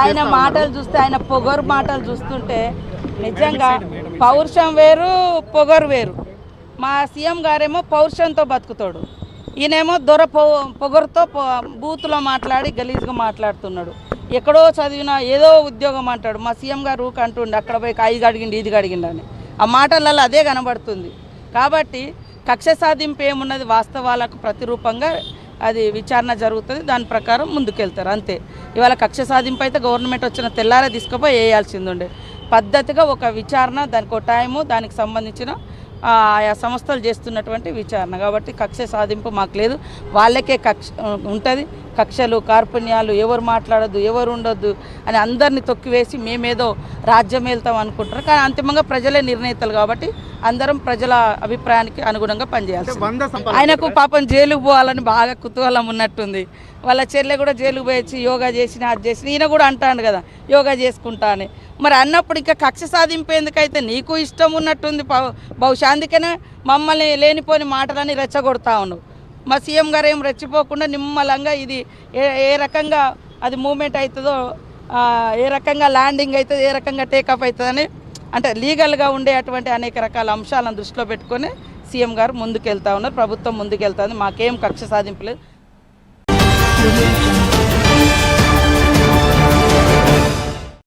ఆయన మాటలు చూస్తే ఆయన పొగరు మాటలు చూస్తుంటే నిజంగా పౌరుషం వేరు పొగరు వేరు. మా సీఎం గారేమో పౌరుషంతో బతుకుతాడు. ఈయనేమో దొర పొ పొగరుతో బూతులో మాట్లాడి గలీజ్గా మాట్లాడుతున్నాడు. ఎక్కడో చదివిన ఏదో ఉద్యోగం అంటాడు. మా సీఎం గారు ఊక అంటుండే అక్కడ పోయి ఐదు అడిగిండి ఇది అడిగిండి అని. ఆ మాటలలో అదే కనబడుతుంది. కాబట్టి కక్ష సాధింపు ఏమున్నది వాస్తవాలకు ప్రతిరూపంగా అది విచారణ జరుగుతుంది. దాని ప్రకారం ముందుకెళ్తారు. అంతే. ఇవాళ కక్ష సాధింపు అయితే గవర్నమెంట్ వచ్చిన తెల్లారే తీసుకుపోయి వేయాల్సింది ఉండే పద్ధతిగా ఒక విచారణ దానికి ఒక టైము దానికి సంబంధించిన ఆయా సంస్థలు చేస్తున్నటువంటి విచారణ. కాబట్టి కక్ష సాధింపు మాకు లేదు. వాళ్ళకే కక్ష ఉంటుంది. కక్షలు కార్పుణ్యాలు ఎవరు మాట్లాడొద్దు ఎవరు ఉండొద్దు అని అందరినీ తొక్కివేసి మేమేదో రాజ్యం వెళ్తాం అనుకుంటారు. కానీ అంతిమంగా ప్రజలే నిర్ణేతలు కాబట్టి అందరం ప్రజల అభిప్రాయానికి అనుగుణంగా సంపాదన ఆయనకు పాపం జైలుకు పోవాలని బాగా కుతూహలం ఉన్నట్టుంది. వాళ్ళ చెల్లె కూడా జైలుకు పోయొచ్చి యోగా చేసిన అది చేసిన ఈయన కూడా అంటాడు కదా యోగా చేసుకుంటా అని. మరి అన్నప్పుడు ఇంకా కక్ష సాధింపు ఎందుకైతే నీకు ఇష్టం ఉన్నట్టుంది బహు- బహుశా అందుకనే మమ్మల్ని లేనిపోని మాటలని రెచ్చగొడతా ఉన్నావు మా సీఎం గారు ఏం రెచ్చిపోకుండా నిమ్మలంగా ఇది ఏ ఏ రకంగా అది మూమెంట్ అవుతుందో ఏ రకంగా ల్యాండింగ్ అవుతుంది ఏ రకంగా టేకప్ అవుతుందని అంటే లీగల్గా ఉండే అటువంటి అనేక రకాల అంశాలను దృష్టిలో పెట్టుకొని సీఎం గారు ముందుకెళ్తా ఉన్నారు. ప్రభుత్వం ముందుకెళ్తా ఉంది. మాకేం కక్ష సాధింపు లేదు